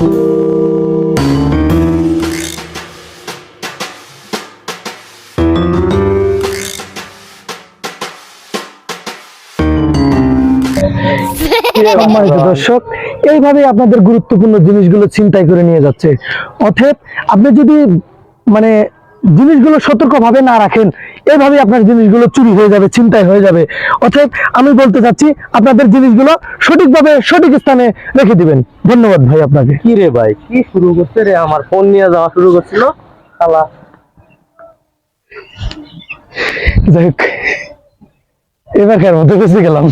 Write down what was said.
সম্মানিত দর্শক এইভাবে আপনাদের গুরুত্বপূর্ণ জিনিসগুলো চিন্তাই করে নিয়ে যাচ্ছে। অথব আপনি যদি মানে জিনিসগুলো সতর্কভাবে না রাখেন এইভাবে আপনার জিনিসগুলো চুরি হয়ে যাবে চিন্তায় হয়ে যাবে। অতএব আমি বলতে চাচ্ছি আপনাদের জিনিসগুলো সঠিকভাবে সঠিক স্থানে রেখে দিবেন। ধন্যবাদ ভাই আপনাকে। কি রে ভাই কি শুরু করছে রে? আমার ফোন নিয়ে যাওয়া শুরু করছিল। শালা। যাই হোক এবারকার মতো বেঁচে গেলাম।